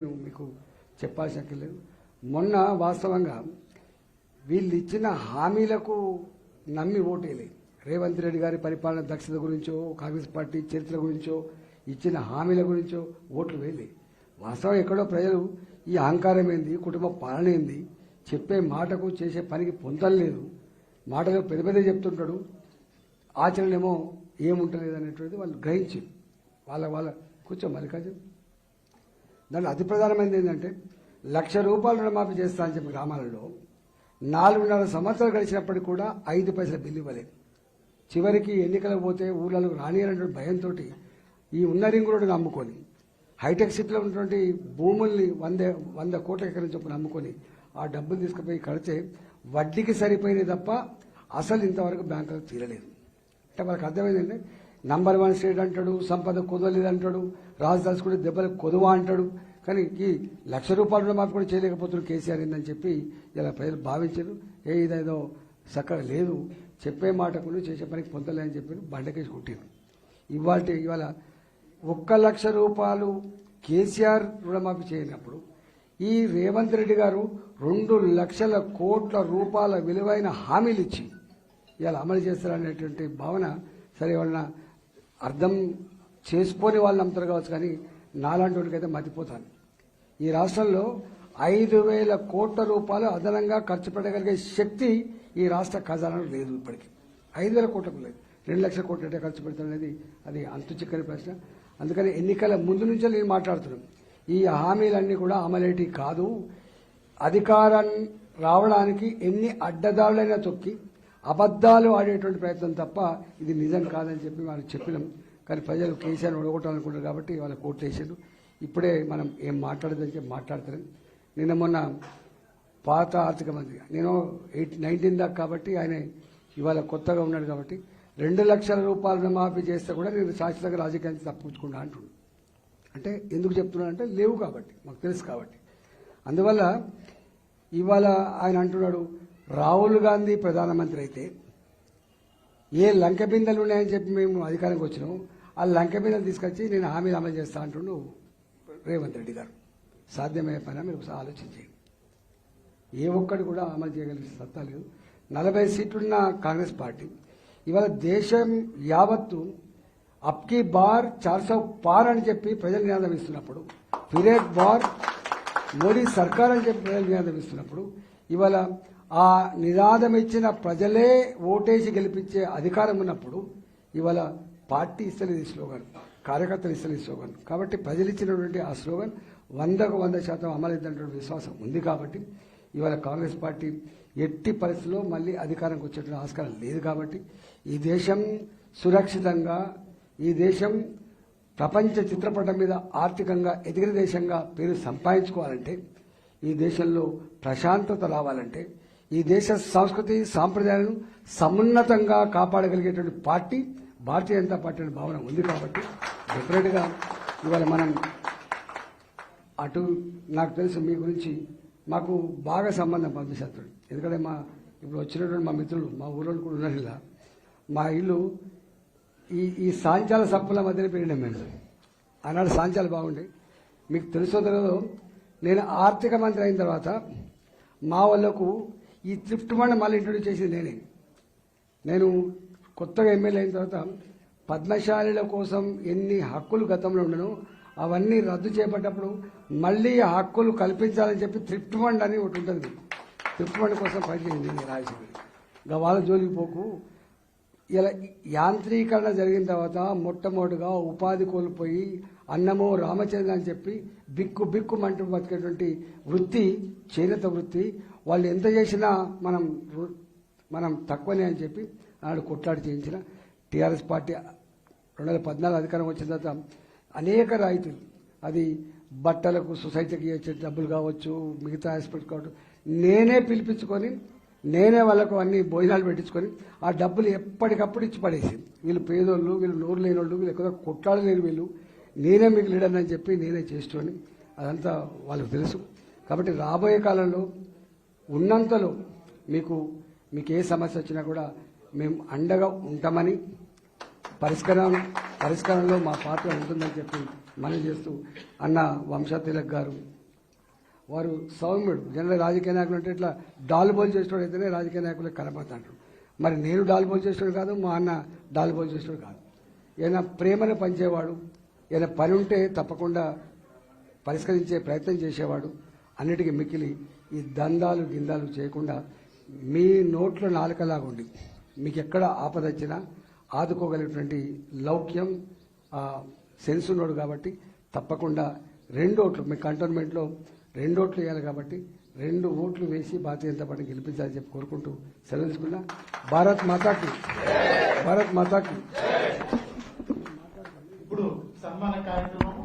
మీకు చెప్పాల్సిన లేదు. మొన్న వాస్తవంగా వీళ్ళు ఇచ్చిన హామీలకు నమ్మి ఓటేలేదు రేవంత్ రెడ్డి గారి పరిపాలన దక్షత గురించో కాంగ్రెస్ పార్టీ చరిత్ర గురించో ఇచ్చిన హామీల గురించో ఓట్లు వేయలే. వాస్తవం ఎక్కడో ప్రజలు ఈ అహంకారం ఏంది కుటుంబ పాలన ఏంది చెప్పే మాటకు చేసే పనికి పొందలేదు మాటలు పెద్ద పెద్ద చెప్తుంటాడు. ఆచరణ ఏమో ఏముంటలేదు అనేటువంటిది వాళ్ళు గ్రహించి. వాళ్ళ వాళ్ళ కూర్చో మల్లికార్జున్. దాంట్లో అతి ప్రధానమైనది ఏంటంటే లక్ష రూపాయలు రుణమాఫీ చేస్తా అని చెప్పి గ్రామాలలో నాలుగున్నర సంవత్సరాలు గడిచినప్పటికీ కూడా ఐదు పైసల బిల్లు ఇవ్వలేదు. చివరికి ఎన్నికలకు పోతే ఊళ్ళలో రానియనటువంటి భయంతో ఈ ఉన్న రింగు రోడ్డు నమ్ముకొని హైటెక్ సిటీలో ఉన్నటువంటి భూముల్ని వంద వంద కోట్ల ఎకరం చొప్పున అమ్ముకొని ఆ డబ్బులు తీసుకుపోయి కడితే వడ్డీకి సరిపోయినాయి తప్ప అసలు ఇంతవరకు బ్యాంకులకు తీరలేదు. అంటే వాళ్ళకి అర్థమైందండి నంబర్ వన్ స్టేట్ అంటాడు సంపద కుదవలేదు అంటాడు రాజు దలుచుకుంటే దెబ్బలకు కొదువ అంటాడు. కానీ ఈ లక్ష రూపాయల మాకు కూడా చేయలేకపోతున్నారు కేసీఆర్ ఏందని చెప్పి ఇలా ప్రజలు భావించారు. ఏ ఇదేదో చక్కగా లేదు. చెప్పే మాటకులు చేసే పనికి పొందలే అని చెప్పి బండకేసి కొట్టారు. ఇవాళ ఇవాళ ఒక్క లక్ష రూపాయలు కేసీఆర్ రుణమాఫీ చేయనప్పుడు ఈ రేవంత్ రెడ్డి గారు రెండు లక్షల కోట్ల రూపాయల విలువైన హామీలు ఇచ్చి ఇలా అమలు చేస్తారనేటువంటి భావన సరే వాళ్ళ అర్థం చేసుకొని వాళ్ళు నమ్ముతారు కావచ్చు కానీ నాలాంటి వాడికైతే మతిపోతాను ఈ రాష్ట్రంలో ఐదు వేల కోట్ల రూపాయలు అదనంగా ఖర్చు పెట్టగలిగే శక్తి ఈ రాష్ట్ర ఖజానాలో లేదు ఇప్పటికీ. ఐదు వేల కోట్లకు లేదు. రెండు లక్షల కోట్లు అంటే ఖర్చు పెడతాం అనేది అది అంతు చిక్కని ప్రశ్న. అందుకని ఎన్నికల ముందు నుంచే నేను మాట్లాడుతున్నాను. ఈ హామీలన్నీ కూడా అమలేటి కాదు. అధికారం రావడానికి ఎన్ని అడ్డదారులైనా తొక్కి అబద్ధాలు ఆడేటువంటి ప్రయత్నం తప్ప ఇది నిజం కాదని చెప్పి మనం చెప్పినాం. కానీ ప్రజలు కేసీఆర్ ఒడగొట్టాలనుకుంటారు కాబట్టి వాళ్ళ కోర్టు వేసారు ఇప్పుడే మనం ఏం మాట్లాడదని చెప్పి మాట్లాడతారు నిన్న మొన్న పాత ఆర్థిక మంత్రి నేను ఎయిట్ నైన్టీన్ దాకా కాబట్టి ఆయన ఇవాళ కొత్తగా ఉన్నాడు కాబట్టి రెండు లక్షల రూపాయలు మాఫీ చేస్తే కూడా నేను శాశ్వతంగా రాజకీయానికి తప్పించుకున్నా అంటున్నాను అంటే ఎందుకు చెప్తున్నానంటే లేవు కాబట్టి మాకు తెలుసు కాబట్టి. అందువల్ల ఇవాళ ఆయన అంటున్నాడు రాహుల్ గాంధీ ప్రధానమంత్రి అయితే ఏ లంక బిందెలు ఉన్నాయని చెప్పి మేము అధికారంకి వచ్చినాం. ఆ లంక బిందెలు తీసుకొచ్చి నేను హామీలు అమలు చేస్తా అంటుండు రేవంత్ రెడ్డి గారు. సాధ్యమయ్యే పైన మీరు ఒకసారి ఆలోచించేయండి ఏ ఒక్కటి కూడా అమలు చేయగలిగే సత్తా లేదు. నలభై సీట్లున్న కాంగ్రెస్ పార్టీ. ఇవాళ దేశం యావత్తు అప్కి బార్ చార్సో పార్ అని చెప్పి ప్రజలు నినాదం ఇస్తున్నప్పుడు ఫిరేక్ బార్ మోడీ సర్కార్ అని చెప్పి ప్రజలు నినాదం ఇస్తున్నప్పుడు ఇవాళ ఆ నినాదం ఇచ్చిన ప్రజలే ఓటేసి గెలిపించే అధికారం ఉన్నప్పుడు ఇవాళ పార్టీ ఇస్తలేదు ఈ స్లోగన్ కార్యకర్తలు ఇస్తలేదు ఈ స్లోగన్. కాబట్టి ప్రజలు ఇచ్చినటువంటి ఆ స్లోగన్ వందకు వంద శాతం అమలైందన్నటువంటి విశ్వాసం ఉంది కాబట్టి ఇవాళ కాంగ్రెస్ పార్టీ ఎట్టి పరిస్థితుల్లో మళ్ళీ అధికారంకి వచ్చేటువంటి ఆస్కారం లేదు కాబట్టి ఈ దేశం సురక్షితంగా ఈ దేశం ప్రపంచ చిత్రపటం మీద ఆర్థికంగా ఎదిగిన దేశంగా పేరు సంపాదించుకోవాలంటే ఈ దేశంలో ప్రశాంతత రావాలంటే ఈ దేశ సంస్కృతి సాంప్రదాయాలను సమున్నతంగా కాపాడగలిగేటువంటి పార్టీ భారతీయ జనతా పార్టీ అనే భావన ఉంది కాబట్టి డెఫినెట్గా ఇవాళ మనం అటు నాకు తెలుసు మీ గురించి మాకు బాగా సంబంధం పంపిస్తారు ఎందుకంటే మా ఇప్పుడు వచ్చినటువంటి మా మిత్రులు మా ఊళ్ళో కూడా ఉన్నారు ఇలా. మా ఇల్లు ఈ ఈ సాంచాల సప్పుల మధ్యన పెరిగినాం మేము. ఆనాడు సాంచాలు బాగుండే. మీకు తెలుసో తెలియదు నేను ఆర్థిక మంత్రి అయిన తర్వాత మా వాళ్ళకు ఈ థ్రిఫ్ట్ ఫండ్ మళ్ళీ ఇంట్రొడ్యూస్ చేసింది నేనే. నేను కొత్తగా ఎమ్మెల్యే అయిన తర్వాత పద్మశాలిల కోసం ఎన్ని హక్కులు గతంలో ఉండను అవన్నీ రద్దు చేపట్టప్పుడు మళ్ళీ హక్కులు కల్పించాలని చెప్పి థ్రిఫ్ట్ ఫండ్ అని ఒకటి ఉంటుంది. థ్రిఫ్ట్ ఫండ్ కోసం పనిచేయండి నేను రాజశేఖర్. ఇంకా వాళ్ళ జోలికి పోకు. ఇలా యాంత్రీకరణ జరిగిన తర్వాత మొట్టమొదటిగా ఉపాధి కోల్పోయి అన్నమో రామచంద్ర అని చెప్పి బిక్కు బిక్కు మంటూ బతికేటువంటి వృత్తి చేనేత వృత్తి వాళ్ళు ఎంత చేసినా మనం మనం తక్కువనే అని చెప్పి ఆనాడు కొట్లాడి చేయించిన టీఆర్ఎస్ పార్టీ రెండు వేల పద్నాలుగు అధికారం వచ్చిన తర్వాత అనేక రాయితీలు. అది బట్టలకు సొసైటీకి ఇచ్చే డబ్బులు కావచ్చు మిగతా హాస్పిటల్ కావచ్చు నేనే పిలిపించుకొని నేనే వాళ్ళకు అన్ని భోజనాలు పెట్టించుకొని ఆ డబ్బులు ఎప్పటికప్పుడు ఇచ్చి పడేసి వీళ్ళు పేదోళ్ళు వీళ్ళు నోరు లేని వాళ్ళు వీళ్ళు ఎక్కువ కొట్లాడలేని వీళ్ళు నేనే మీకు లీడర్ అని చెప్పి నేనే చేస్తుని అదంతా వాళ్ళకి తెలుసు. కాబట్టి రాబోయే కాలంలో ఉన్నంతలో మీకు మీకు ఏ సమస్య వచ్చినా కూడా మేము అండగా ఉంటామని పరిష్కారం పరిష్కారంలో మా పాత్ర ఉంటుందని చెప్పి మనం చేస్తూ అన్న వంశాతిలక్ గారు వారు సౌమ్యుడు. జనరల్ రాజకీయ నాయకులు అంటే ఇట్లా డాల్బోల్ చేసేవాడు అయితేనే రాజకీయ నాయకులకు కనపడతాడు మరి నేను డాల్బోల్ చేసేవాడు కాదు మా అన్న డాల్బోల్ చేసేవాడు కాదు. ఏదైనా ప్రేమను పంచేవాడు ఏదైనా పని ఉంటే తప్పకుండా పరిష్కరించే ప్రయత్నం చేసేవాడు అన్నిటికీ మిక్కిలి ఈ దందాలు గిందాలు చేయకుండా మీ నోట్లో నాలుకలాగా ఉండి మీకు ఎక్కడ ఆపద వచ్చినా ఆదుకోగలిగినటువంటి లౌక్యం సెన్స్ ఉన్నాడు కాబట్టి తప్పకుండా రెండు ఓట్లు మీ కంటోన్మెంట్లో రెండు ఓట్లు వేయాలి కాబట్టి రెండు ఓట్లు వేసి భారతీయ జనతా పార్టీ గెలిపించాలని చెప్పి కోరుకుంటూ సెలవు తీసుకున్నా భారత్ మాతాకి. భారత్ మాతాకి. ఇప్పుడు సన్మాన కార్యక్రమం